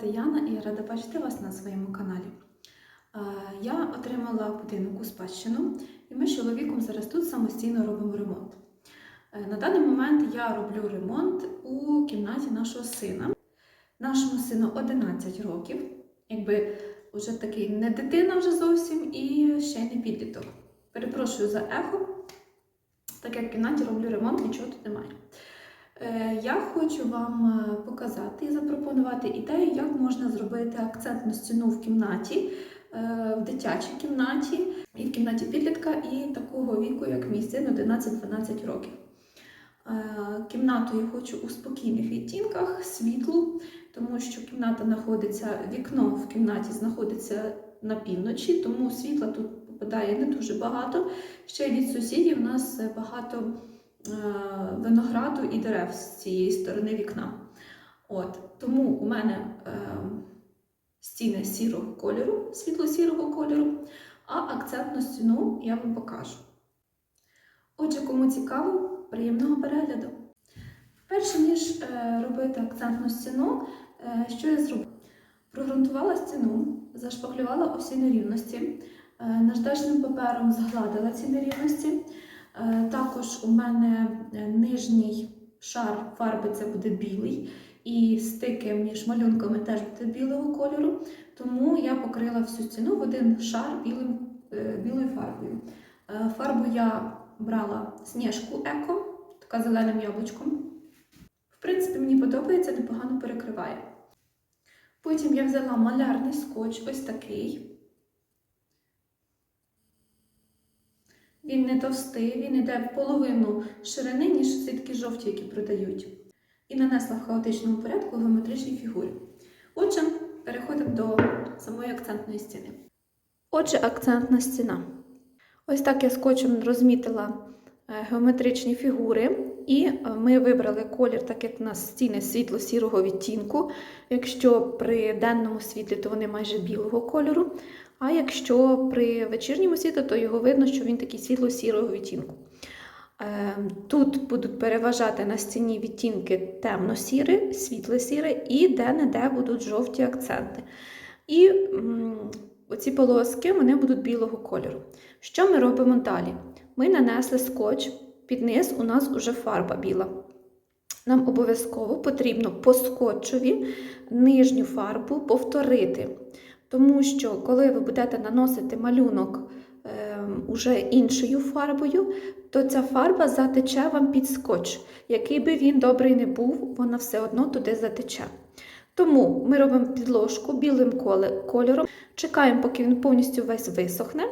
звати Яна і я рада бачити вас на своєму каналі. Е, Я отримала будинок у спадщину, і ми з чоловіком зараз тут самостійно робимо ремонт. Е, На даний момент я роблю ремонт у кімнаті нашого сина. Нашому сину 11 років, якби вже такий не дитина вже зовсім і ще не підліток. Перепрошую за ехо, так як в кімнаті роблю ремонт, нічого тут немає. Е, Я хочу вам е, показати і запропонувати ідею, як можна зробити акцентну стіну в кімнаті, е, в дитячій кімнаті, і в кімнаті підлітка, і такого віку, як мій син 11-12 років. Кімнату я хочу у спокійних відтінках, світлу, тому що кімната знаходиться, вікно в кімнаті знаходиться на півночі, тому світла тут попадає не дуже багато. Ще від сусідів у нас багато винограду і дерев з цієї сторони вікна. От, тому у мене е, стіни сірого кольору, світло-сірого кольору, а акцентну стіну я вам покажу. Отже, кому цікаво, приємного перегляду. Перше ніж е, робити акцентну стіну, е, що я зробила? Прогрунтувала стіну, зашпаклювала усі нерівності, е, наждачним папером згладила ці нерівності. Е, Також у мене е, нижній шар фарби це буде білий, і стики між малюнками теж буде білого кольору, тому я покрила всю стіну в один шар білим, е, білою фарбою. Фарбу я брала сніжку еко, така зеленим яблучком. В принципі, мені подобається, непогано перекриває. Потім я взяла малярний скотч, ось такий. Він не товстий, він йде в половину ширини, ніж ці такі жовті, які продають. І нанесла в хаотичному порядку геометричні фігури. Отже, переходимо до самої акцентної стіни. Отже, акцентна стіна. Ось так я скотчем розмітила е, геометричні фігури, і е, ми вибрали колір, так як у нас стіни світло-сірого відтінку. Якщо при денному світлі, то вони майже білого кольору. А якщо при вечірньому світлі, то його видно, що він такий світло-сірого відтінку. Е, Тут будуть переважати на стіні відтінки темно-сіре, світло-сіре і де-не-де будуть жовті акценти. І оці полоски вони будуть білого кольору. Що ми робимо далі? Ми нанесли скотч, під низ у нас вже фарба біла. Нам обов'язково потрібно по скотчові нижню фарбу повторити. Тому що, коли ви будете наносити малюнок е, уже іншою фарбою, то ця фарба затече вам під скотч. Який би він добрий не був, вона все одно туди затече. Тому ми робимо підложку білим кольором, чекаємо, поки він повністю весь висохне,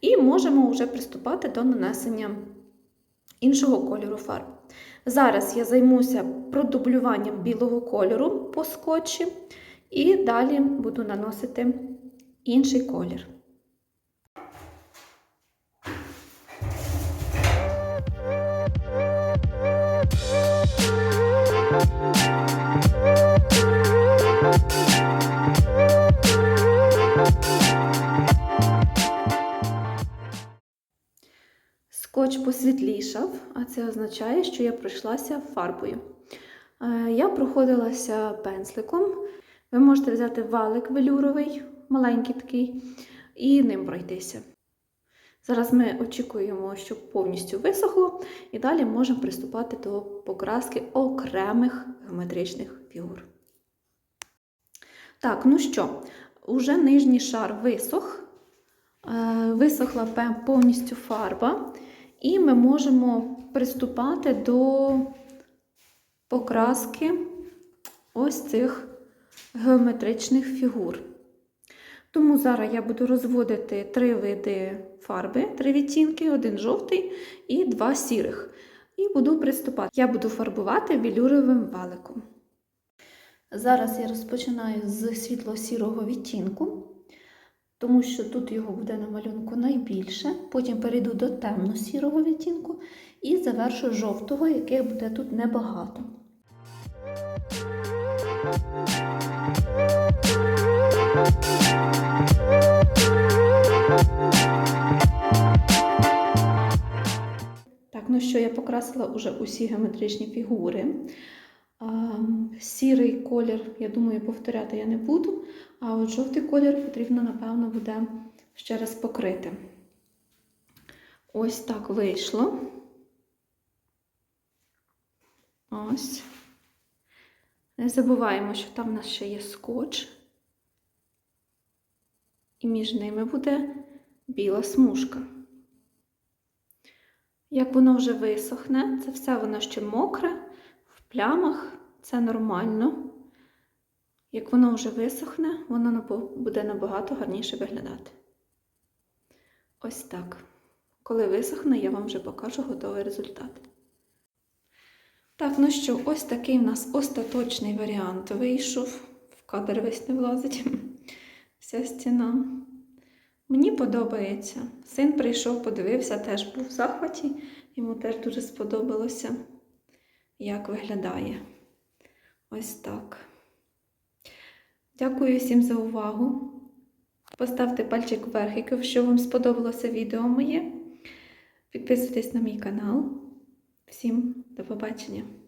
і можемо вже приступати до нанесення іншого кольору фарб. Зараз я займуся продублюванням білого кольору по скотчі, і далі буду наносити інший колір. Посвітлішав, а це означає, що я пройшлася фарбою. Е, Я проходилася пензликом. Ви можете взяти валик велюровий, маленький такий, і ним пройтися. Зараз ми очікуємо, щоб повністю висохло, і далі можемо приступати до покраски окремих геометричних фігур. Так, ну що, уже нижній шар висох, Е, висохла повністю фарба, і ми можемо приступати до покраски ось цих геометричних фігур. Тому зараз я буду розводити три види фарби, три відтінки, один жовтий і два сірих. І буду приступати. Я буду фарбувати велюровим валиком. Зараз я розпочинаю з світло-сірого відтінку, тому що тут його буде на малюнку найбільше. Потім перейду до темно-сірого відтінку і завершу жовтого, яких буде тут небагато. Так, ну що, я покрасила вже усі геометричні фігури. Сірий колір, я думаю, повторяти я не буду. А от жовтий колір потрібно, напевно, буде ще раз покрити. Ось так вийшло. Ось. Не забуваємо, що там в нас ще є скотч. І між ними буде біла смужка. Як воно вже висохне, це все воно ще мокре, плямах, це нормально. Як воно вже висохне, воно буде набагато гарніше виглядати. Ось так. Коли висохне, я вам вже покажу готовий результат. Так, ну що, ось такий в нас остаточний варіант вийшов. В кадр весь не влазить. Вся стіна. Мені подобається. Син прийшов, подивився, теж був в захваті. Йому теж дуже сподобалося, як виглядає. Ось так. Дякую всім за увагу. Поставте пальчик вверх, якщо вам сподобалося відео моє. Підписуйтесь на мій канал. Всім до побачення!